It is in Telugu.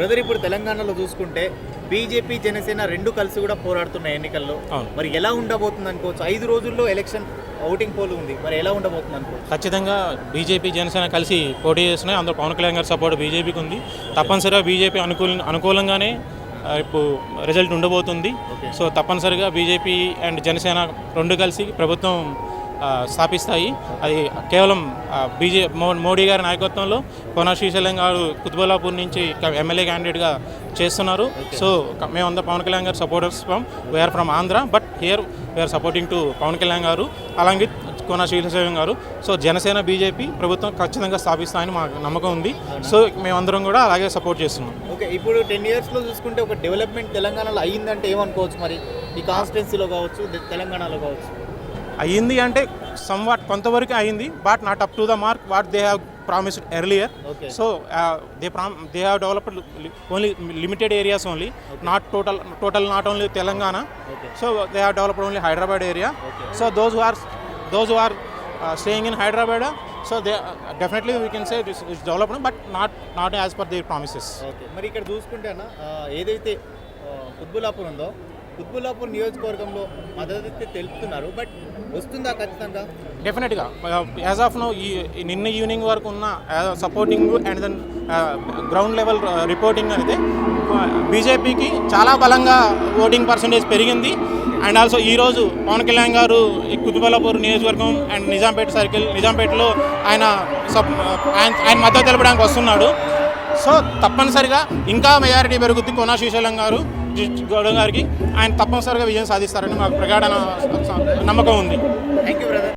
బ్రదర్ ఇప్పుడు తెలంగాణలో చూసుకుంటే బీజేపీ జనసేన రెండు కలిసి కూడా పోరాడుతున్నాయి ఎన్నికల్లో. మరి ఎలా ఉండబోతుంది అనుకోవచ్చు? ఐదు రోజుల్లో ఎలక్షన్ ఓటింగ్ పోల్ ఉంది. మరి ఎలా ఉండబోతుంది అనుకోవచ్చు? ఖచ్చితంగా బీజేపీ జనసేన కలిసి పోటీ చేస్తున్నాయి. అందులో పవన్ కళ్యాణ్ గారి సపోర్ట్ బీజేపీకి ఉంది. తప్పనిసరిగా బీజేపీ అనుకూల అనుకూలంగానే ఇప్పుడు రిజల్ట్ ఉండబోతుంది. సో తప్పనిసరిగా బీజేపీ అండ్ జనసేన రెండు కలిసి ప్రభుత్వం స్థాపిస్తాయి. అది కేవలం బీజే మోడీ గారి నాయకత్వంలో కోన శ్రీశైలం గారు కుతుబలాపూర్ నుంచి ఎమ్మెల్యే క్యాండిడేట్గా చేస్తున్నారు. సో మేమందరం Pawan Kalyan garu supporters from we are from Andhra but here we are supporting to Pawan Kalyan garu అలాగే కోన శ్రీశైలం గారు. సో జనసేన బీజేపీ ప్రభుత్వం ఖచ్చితంగా స్థాపిస్తాయని మాకు నమ్మకం ఉంది. సో మేమందరం కూడా అలాగే సపోర్ట్ చేస్తున్నాం. ఓకే ఇప్పుడు టెన్ ఇయర్స్లో చూసుకుంటే ఒక డెవలప్మెంట్ తెలంగాణలో అయ్యిందంటే ఏమనుకోవచ్చు మరి? ఈ కాన్స్టిట్యున్సీలో కావచ్చు తెలంగాణలో కావచ్చు. అయ్యింది అంటే సమ్ వాట్ కొంతవరకు అయింది but not up to the mark what they have promised earlier so they from they have developed only limited areas only not total total not only Telangana so they have developed only Hyderabad area. So those are those are staying in Hyderabad so they definitely we can say this is developed but not not as per they promises okay మరి ఇక్కడ చూసుకుంటే అన్న ఏదైతే ఆ, కుత్బుల్లాపూర్ ఉందో కుత్బుల్లాపూర్ నియోజకవర్గంలో మద్దతు తెలుపుతున్నారు. బట్ వస్తుందా ఖచ్చితంగా? డెఫినెట్గా యాజ్ ఆఫ్ నో ఈ నిన్న ఈవినింగ్ వరకు ఉన్న supporting and then ground level reporting అయితే బీజేపీకి చాలా బలంగా ఓటింగ్ పర్సంటేజ్ పెరిగింది. అండ్ ఆల్సో ఈరోజు పవన్ కళ్యాణ్ గారు ఈ కుతుబలాపూర్ నియోజకవర్గం అండ్ నిజాంపేట సర్కిల్ నిజాంపేటలో ఆయన సప్ uh, ఆయన ఆయన మద్దతు తెలపడానికి వస్తున్నాడు. సో తప్పనిసరిగా ఇంకా మెజారిటీ పెరుగుద్ది కోనా శ్రీశైలం గారు. గౌడవ్ గారికి ఆయన తప్పనిసరిగా విజయం సాధిస్తారని మాకు ప్రగాఢ నమ్మకం ఉంది. Thank you brother